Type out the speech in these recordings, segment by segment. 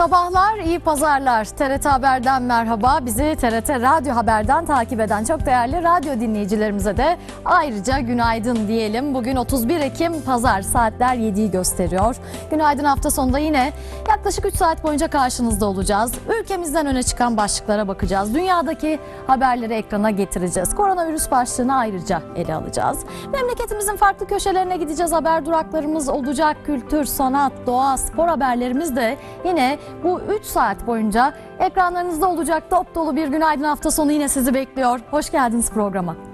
sabahlar, iyi pazarlar. TRT Haber'den merhaba. Bizi TRT Radyo Haber'den takip eden çok değerli radyo dinleyicilerimize de ayrıca günaydın diyelim. Bugün 31 Ekim Pazar saatler 7'yi gösteriyor. Günaydın hafta sonunda yine yaklaşık 3 saat boyunca karşınızda olacağız. Ülkemizden öne çıkan başlıklara bakacağız. Dünyadaki haberleri ekrana getireceğiz. Koronavirüs başlığını ayrıca ele alacağız. Memleketimizin farklı köşelerine gideceğiz. Haber duraklarımız olacak. Kültür, sanat, doğa, spor haberlerimiz de yine bu 3 saat boyunca ekranlarınızda olacak. Dop dolu bir günaydın hafta sonu yine sizi bekliyor. Hoş geldiniz programa.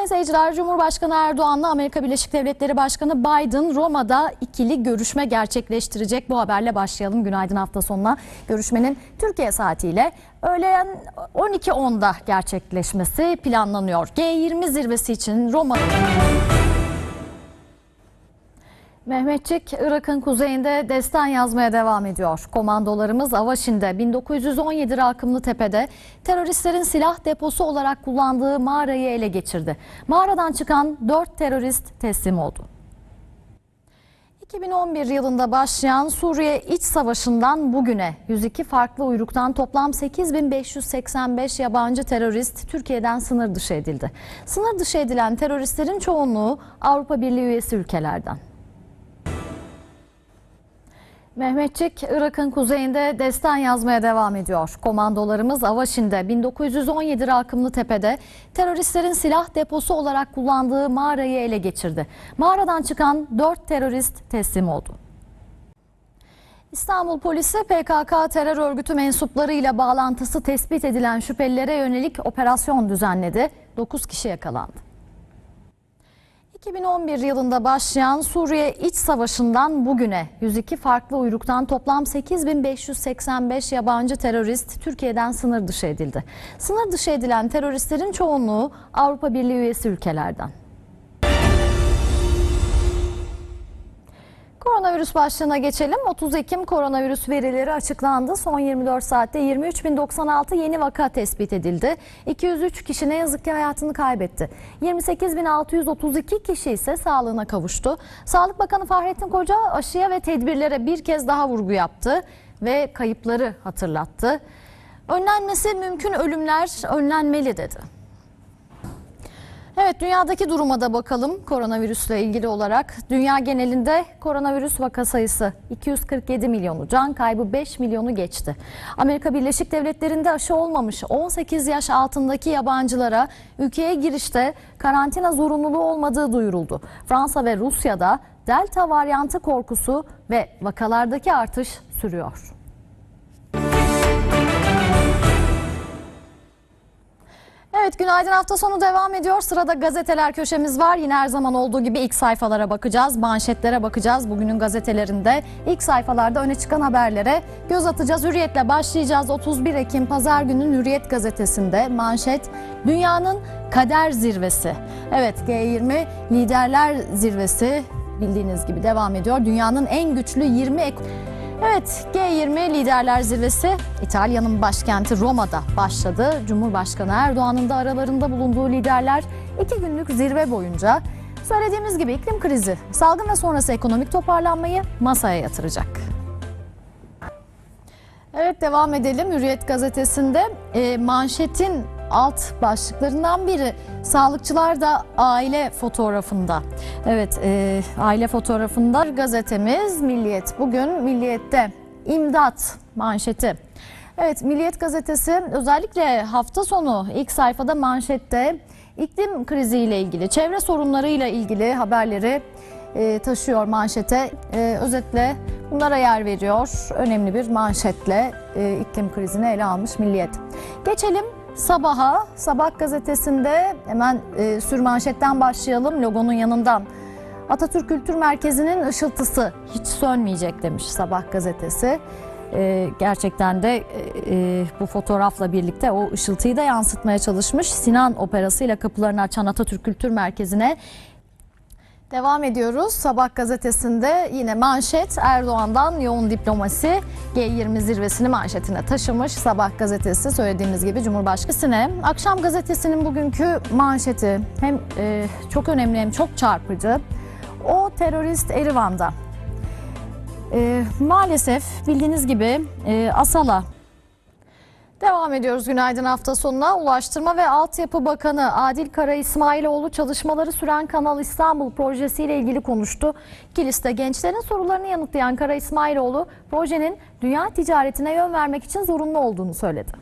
Sayın seyirciler, Cumhurbaşkanı Erdoğan'la Amerika Birleşik Devletleri Başkanı Biden Roma'da ikili görüşme gerçekleştirecek. Bu haberle başlayalım günaydın hafta sonuna. Görüşmenin Türkiye saatiyle öğlen 12.10'da gerçekleşmesi planlanıyor. G20 zirvesi için Roma... Mehmetçik, Irak'ın kuzeyinde destan yazmaya devam ediyor. Komandolarımız Avaşin'de 1917 rakımlı tepede teröristlerin silah deposu olarak kullandığı mağarayı ele geçirdi. Mağaradan çıkan 4 terörist teslim oldu. 2011 yılında başlayan Suriye İç Savaşı'ndan bugüne 102 farklı uyruktan toplam 8585 yabancı terörist Türkiye'den sınır dışı edildi. Sınır dışı edilen teröristlerin çoğunluğu Avrupa Birliği üyesi ülkelerden. Mehmetçik, Irak'ın kuzeyinde destan yazmaya devam ediyor. Komandolarımız Avaşin'de 1917 rakımlı tepede teröristlerin silah deposu olarak kullandığı mağarayı ele geçirdi. Mağaradan çıkan 4 terörist teslim oldu. İstanbul polisi PKK terör örgütü mensuplarıyla bağlantısı tespit edilen şüphelilere yönelik operasyon düzenledi. 9 kişi yakalandı. 2011 yılında başlayan Suriye İç Savaşı'ndan bugüne 102 farklı uyruktan toplam 8585 yabancı terörist Türkiye'den sınır dışı edildi. Sınır dışı edilen teröristlerin çoğunluğu Avrupa Birliği üyesi ülkelerden. Koronavirüs başlığına geçelim. 30 Ekim koronavirüs verileri açıklandı. Son 24 saatte 23.096 yeni vaka tespit edildi. 203 kişi ne yazık ki hayatını kaybetti. 28.632 kişi ise sağlığına kavuştu. Sağlık Bakanı Fahrettin Koca aşıya ve tedbirlere bir kez daha vurgu yaptı ve kayıpları hatırlattı. Önlenmesi mümkün ölümler önlenmeli dedi. Evet dünyadaki duruma da bakalım koronavirüsle ilgili olarak. Dünya genelinde koronavirüs vaka sayısı 247 milyonu, can kaybı 5 milyonu geçti. Amerika Birleşik Devletleri'nde aşı olmamış 18 yaş altındaki yabancılara ülkeye girişte karantina zorunluluğu olmadığı duyuruldu. Fransa ve Rusya'da delta varyantı korkusu ve vakalardaki artış sürüyor. Evet günaydın hafta sonu devam ediyor. Sırada gazeteler köşemiz var. Yine her zaman olduğu gibi ilk sayfalara bakacağız, manşetlere bakacağız. Bugünün gazetelerinde ilk sayfalarda öne çıkan haberlere göz atacağız. Hürriyetle başlayacağız. 31 Ekim Pazar günü Hürriyet gazetesinde manşet Dünyanın Kader Zirvesi. Evet G20 Liderler Zirvesi bildiğiniz gibi devam ediyor. Dünyanın en güçlü 20 ek Evet, G20 Liderler Zirvesi İtalya'nın başkenti Roma'da başladı. Cumhurbaşkanı Erdoğan'ın da aralarında bulunduğu liderler iki günlük zirve boyunca söylediğimiz gibi iklim krizi, salgın ve sonrası ekonomik toparlanmayı masaya yatıracak. Evet devam edelim. Hürriyet gazetesinde e, manşetin alt başlıklarından biri sağlıkçılar da aile fotoğrafında. Evet e, aile fotoğrafında gazetemiz Milliyet. Bugün Milliyet'te imdat manşeti. Evet Milliyet gazetesi özellikle hafta sonu ilk sayfada manşette iklim kriziyle ilgili, çevre sorunlarıyla ilgili haberleri e, taşıyor manşete. E, özetle bunlara yer veriyor. Önemli bir manşetle e, iklim krizini ele almış Milliyet. Geçelim Sabaha, Sabah gazetesinde hemen e, sürmanşetten başlayalım logonun yanından. Atatürk Kültür Merkezi'nin ışıltısı hiç sönmeyecek demiş Sabah gazetesi. E, gerçekten de e, e, bu fotoğrafla birlikte o ışıltıyı da yansıtmaya çalışmış. Sinan Operası ile kapılarını açan Atatürk Kültür Merkezi'ne Devam ediyoruz. Sabah gazetesinde yine manşet Erdoğan'dan yoğun diplomasi G20 zirvesini manşetine taşımış. Sabah gazetesi söylediğimiz gibi Cumhurbaşkanı'ne. Akşam gazetesinin bugünkü manşeti hem e, çok önemli hem çok çarpıcı. O terörist Erivan'da. E, maalesef bildiğiniz gibi e, Asala Devam ediyoruz günaydın hafta sonuna. Ulaştırma ve Altyapı Bakanı Adil Kara İsmailoğlu çalışmaları süren Kanal İstanbul projesiyle ilgili konuştu. Kilis'te gençlerin sorularını yanıtlayan Kara İsmailoğlu projenin dünya ticaretine yön vermek için zorunlu olduğunu söyledi.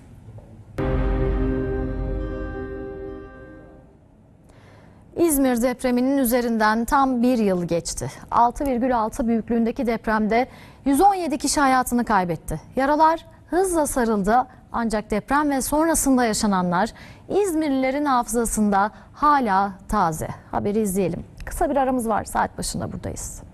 İzmir depreminin üzerinden tam bir yıl geçti. 6,6 büyüklüğündeki depremde 117 kişi hayatını kaybetti. Yaralar hızla sarıldı ancak deprem ve sonrasında yaşananlar İzmirlilerin hafızasında hala taze. Haberi izleyelim. Kısa bir aramız var. Saat başında buradayız.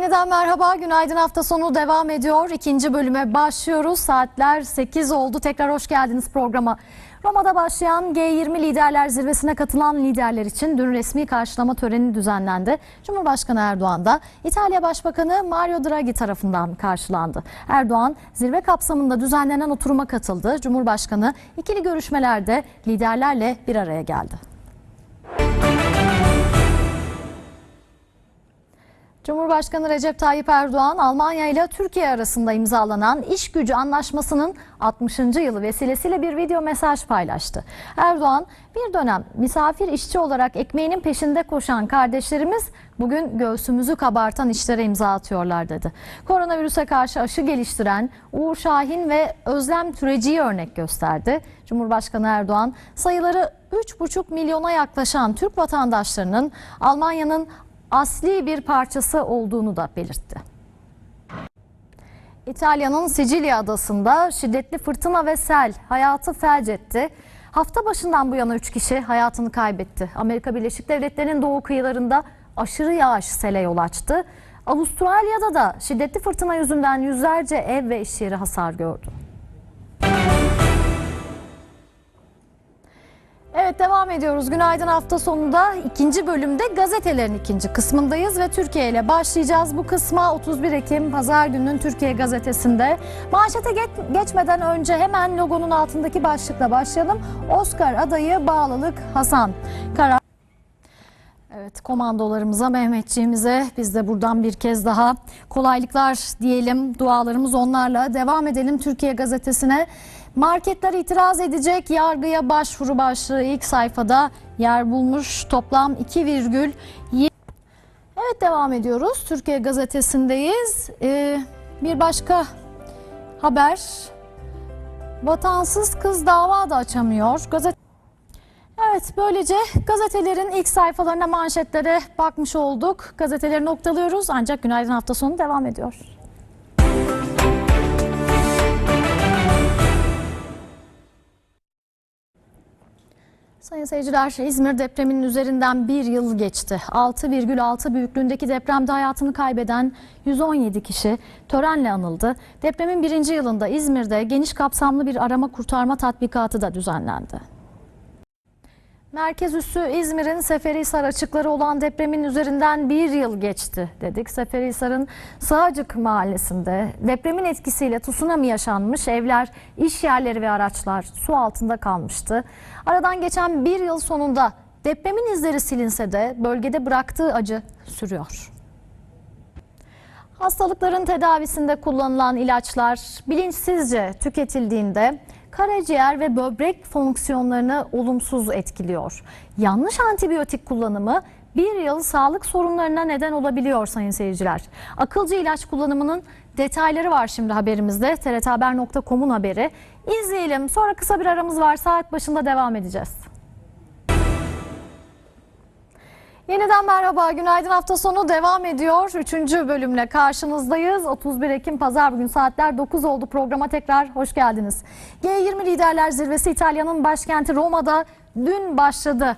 Yeniden merhaba, günaydın hafta sonu devam ediyor. İkinci bölüme başlıyoruz. Saatler 8 oldu. Tekrar hoş geldiniz programa. Roma'da başlayan G20 Liderler Zirvesi'ne katılan liderler için dün resmi karşılama töreni düzenlendi. Cumhurbaşkanı Erdoğan da İtalya Başbakanı Mario Draghi tarafından karşılandı. Erdoğan zirve kapsamında düzenlenen oturuma katıldı. Cumhurbaşkanı ikili görüşmelerde liderlerle bir araya geldi. Cumhurbaşkanı Recep Tayyip Erdoğan, Almanya ile Türkiye arasında imzalanan iş gücü anlaşmasının 60. yılı vesilesiyle bir video mesaj paylaştı. Erdoğan, bir dönem misafir işçi olarak ekmeğinin peşinde koşan kardeşlerimiz bugün göğsümüzü kabartan işlere imza atıyorlar dedi. Koronavirüse karşı aşı geliştiren Uğur Şahin ve Özlem Türeci'yi örnek gösterdi. Cumhurbaşkanı Erdoğan, sayıları 3,5 milyona yaklaşan Türk vatandaşlarının Almanya'nın asli bir parçası olduğunu da belirtti. İtalya'nın Sicilya adasında şiddetli fırtına ve sel hayatı felç etti. Hafta başından bu yana 3 kişi hayatını kaybetti. Amerika Birleşik Devletleri'nin doğu kıyılarında aşırı yağış sele yol açtı. Avustralya'da da şiddetli fırtına yüzünden yüzlerce ev ve iş yeri hasar gördü. Evet devam ediyoruz. Günaydın hafta sonunda ikinci bölümde gazetelerin ikinci kısmındayız ve Türkiye ile başlayacağız. Bu kısma 31 Ekim Pazar gününün Türkiye gazetesinde. Manşete geç- geçmeden önce hemen logonun altındaki başlıkla başlayalım. Oscar adayı bağlılık Hasan. Karar Evet komandolarımıza, Mehmetçiğimize biz de buradan bir kez daha kolaylıklar diyelim. Dualarımız onlarla. Devam edelim Türkiye Gazetesi'ne. Marketler itiraz edecek yargıya başvuru başlığı ilk sayfada yer bulmuş. Toplam 2,7 Evet devam ediyoruz. Türkiye Gazetesi'ndeyiz. Ee, bir başka haber. Vatansız kız dava da açamıyor. Gazete Evet böylece gazetelerin ilk sayfalarına manşetlere bakmış olduk. Gazeteleri noktalıyoruz ancak günaydın hafta sonu devam ediyor. Sayın seyirciler İzmir depreminin üzerinden bir yıl geçti. 6,6 büyüklüğündeki depremde hayatını kaybeden 117 kişi törenle anıldı. Depremin birinci yılında İzmir'de geniş kapsamlı bir arama kurtarma tatbikatı da düzenlendi. Merkez üssü İzmir'in Seferihisar açıkları olan depremin üzerinden bir yıl geçti dedik. Seferihisar'ın Sığacık mahallesinde depremin etkisiyle tsunami yaşanmış evler, iş yerleri ve araçlar su altında kalmıştı. Aradan geçen bir yıl sonunda depremin izleri silinse de bölgede bıraktığı acı sürüyor. Hastalıkların tedavisinde kullanılan ilaçlar bilinçsizce tüketildiğinde karaciğer ve böbrek fonksiyonlarını olumsuz etkiliyor. Yanlış antibiyotik kullanımı bir yıl sağlık sorunlarına neden olabiliyor sayın seyirciler. Akılcı ilaç kullanımının detayları var şimdi haberimizde. TRThaber.com'un haberi. İzleyelim. Sonra kısa bir aramız var. Saat başında devam edeceğiz. Yeniden merhaba, günaydın hafta sonu devam ediyor. Üçüncü bölümle karşınızdayız. 31 Ekim Pazar bugün saatler 9 oldu. Programa tekrar hoş geldiniz. G20 Liderler Zirvesi İtalya'nın başkenti Roma'da dün başladı.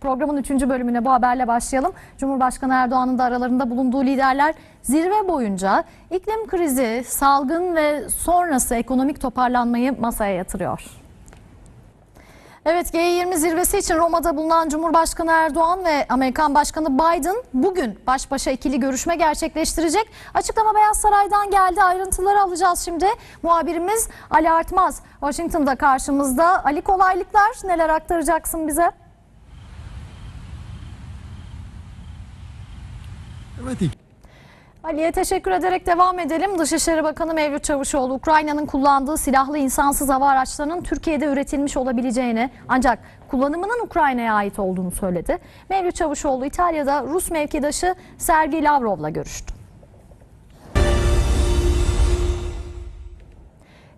Programın üçüncü bölümüne bu haberle başlayalım. Cumhurbaşkanı Erdoğan'ın da aralarında bulunduğu liderler zirve boyunca iklim krizi, salgın ve sonrası ekonomik toparlanmayı masaya yatırıyor. Evet G20 zirvesi için Roma'da bulunan Cumhurbaşkanı Erdoğan ve Amerikan Başkanı Biden bugün baş başa ikili görüşme gerçekleştirecek. Açıklama Beyaz Saray'dan geldi. Ayrıntıları alacağız şimdi. Muhabirimiz Ali Artmaz Washington'da karşımızda. Ali kolaylıklar neler aktaracaksın bize? Evet Ali'ye teşekkür ederek devam edelim. Dışişleri Bakanı Mevlüt Çavuşoğlu Ukrayna'nın kullandığı silahlı insansız hava araçlarının Türkiye'de üretilmiş olabileceğini ancak kullanımının Ukrayna'ya ait olduğunu söyledi. Mevlüt Çavuşoğlu İtalya'da Rus mevkidaşı Sergey Lavrov'la görüştü.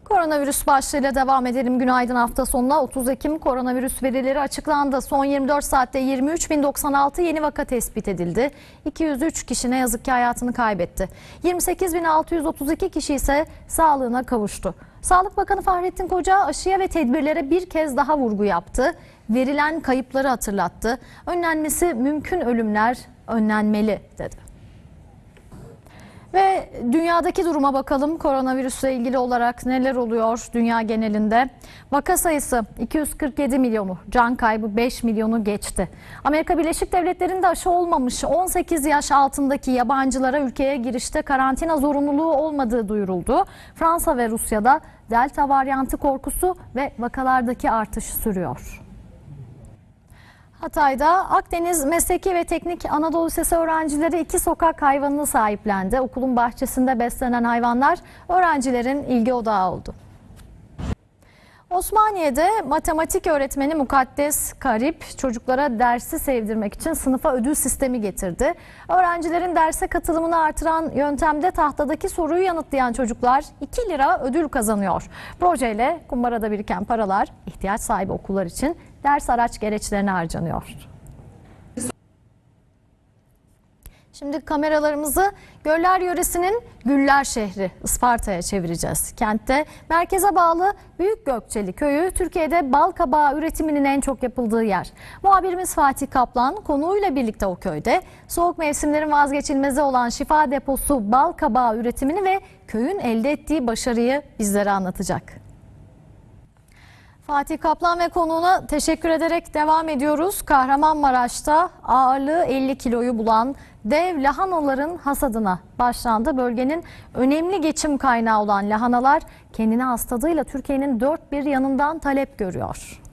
Koronavirüs başlığıyla devam edelim. Günaydın hafta sonuna 30 Ekim koronavirüs verileri açıklandı. Son 24 saatte 23.096 yeni vaka tespit edildi. 203 kişi ne yazık ki hayatını kaybetti. 28.632 kişi ise sağlığına kavuştu. Sağlık Bakanı Fahrettin Koca aşıya ve tedbirlere bir kez daha vurgu yaptı. Verilen kayıpları hatırlattı. Önlenmesi mümkün ölümler önlenmeli dedi. Ve dünyadaki duruma bakalım. Koronavirüsle ilgili olarak neler oluyor dünya genelinde? Vaka sayısı 247 milyonu, can kaybı 5 milyonu geçti. Amerika Birleşik Devletleri'nde aşı olmamış 18 yaş altındaki yabancılara ülkeye girişte karantina zorunluluğu olmadığı duyuruldu. Fransa ve Rusya'da delta varyantı korkusu ve vakalardaki artış sürüyor. Hatay'da Akdeniz Mesleki ve Teknik Anadolu Lisesi öğrencileri iki sokak hayvanını sahiplendi. Okulun bahçesinde beslenen hayvanlar öğrencilerin ilgi odağı oldu. Osmaniye'de matematik öğretmeni Mukaddes Karip çocuklara dersi sevdirmek için sınıfa ödül sistemi getirdi. Öğrencilerin derse katılımını artıran yöntemde tahtadaki soruyu yanıtlayan çocuklar 2 lira ödül kazanıyor. Projeyle kumbarada biriken paralar ihtiyaç sahibi okullar için ders araç gereçlerine harcanıyor. Şimdi kameralarımızı Göller yöresinin Güller şehri Isparta'ya çevireceğiz. Kentte merkeze bağlı Büyük Gökçeli köyü Türkiye'de bal kabağı üretiminin en çok yapıldığı yer. Muhabirimiz Fatih Kaplan konuğuyla birlikte o köyde soğuk mevsimlerin vazgeçilmezi olan şifa deposu bal kabağı üretimini ve köyün elde ettiği başarıyı bizlere anlatacak. Fatih Kaplan ve konuğuna teşekkür ederek devam ediyoruz. Kahramanmaraş'ta ağırlığı 50 kiloyu bulan dev lahanaların hasadına başlandı. Bölgenin önemli geçim kaynağı olan lahanalar kendine has Türkiye'nin dört bir yanından talep görüyor.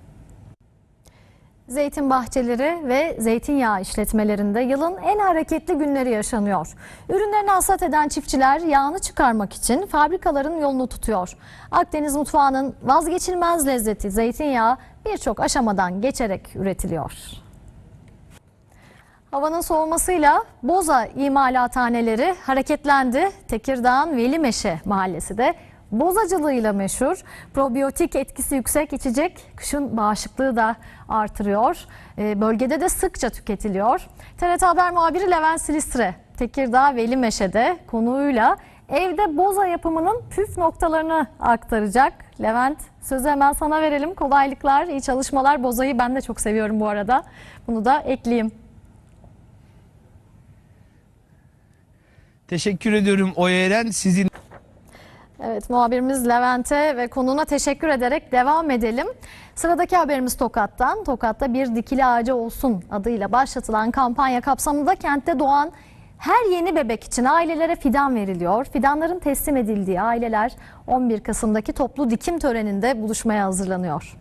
Zeytin bahçeleri ve zeytinyağı işletmelerinde yılın en hareketli günleri yaşanıyor. Ürünlerini hasat eden çiftçiler yağını çıkarmak için fabrikaların yolunu tutuyor. Akdeniz mutfağının vazgeçilmez lezzeti zeytinyağı birçok aşamadan geçerek üretiliyor. Havanın soğumasıyla Boza imalathaneleri hareketlendi. Tekirdağ'ın Velimeşe mahallesi de bozacılığıyla meşhur. Probiyotik etkisi yüksek içecek kışın bağışıklığı da artırıyor. Ee, bölgede de sıkça tüketiliyor. TRT Haber muhabiri Levent Silistre Tekirdağ Velimeşe'de konuğuyla evde boza yapımının püf noktalarını aktaracak. Levent sözü hemen sana verelim. Kolaylıklar, iyi çalışmalar. Bozayı ben de çok seviyorum bu arada. Bunu da ekleyeyim. Teşekkür ediyorum Oya Eren. Sizin Evet muhabirimiz Levent'e ve konuğuna teşekkür ederek devam edelim. Sıradaki haberimiz Tokat'tan. Tokat'ta bir dikili ağacı olsun adıyla başlatılan kampanya kapsamında kentte doğan her yeni bebek için ailelere fidan veriliyor. Fidanların teslim edildiği aileler 11 Kasım'daki toplu dikim töreninde buluşmaya hazırlanıyor.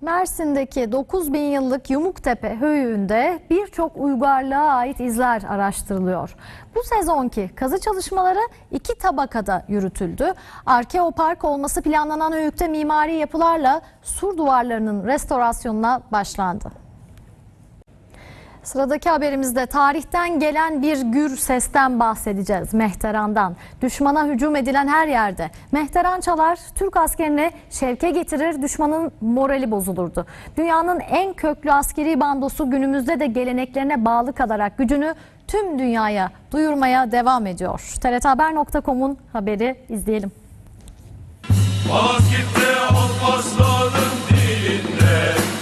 Mersin'deki 9000 yıllık Yumuktepe höyüğünde birçok uygarlığa ait izler araştırılıyor. Bu sezonki kazı çalışmaları iki tabakada yürütüldü. Arkeopark olması planlanan höyükte mimari yapılarla sur duvarlarının restorasyonuna başlandı. Sıradaki haberimizde tarihten gelen bir gür sesten bahsedeceğiz. Mehteran'dan. Düşmana hücum edilen her yerde. Mehteran çalar, Türk askerini şevke getirir, düşmanın morali bozulurdu. Dünyanın en köklü askeri bandosu günümüzde de geleneklerine bağlı kalarak gücünü tüm dünyaya duyurmaya devam ediyor. TRTHaber.com'un haberi izleyelim. Dilinde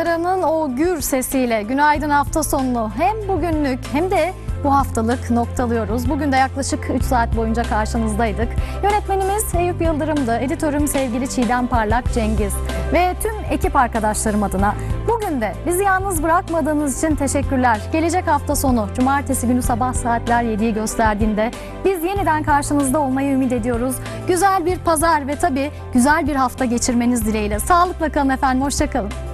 Mehtera'nın o gür sesiyle günaydın hafta sonunu hem bugünlük hem de bu haftalık noktalıyoruz. Bugün de yaklaşık 3 saat boyunca karşınızdaydık. Yönetmenimiz Eyüp Yıldırım'dı. Editörüm sevgili Çiğdem Parlak Cengiz. Ve tüm ekip arkadaşlarım adına bugün de bizi yalnız bırakmadığınız için teşekkürler. Gelecek hafta sonu cumartesi günü sabah saatler 7'yi gösterdiğinde biz yeniden karşınızda olmayı ümit ediyoruz. Güzel bir pazar ve tabii güzel bir hafta geçirmeniz dileğiyle. Sağlıkla kalın efendim. Hoşçakalın.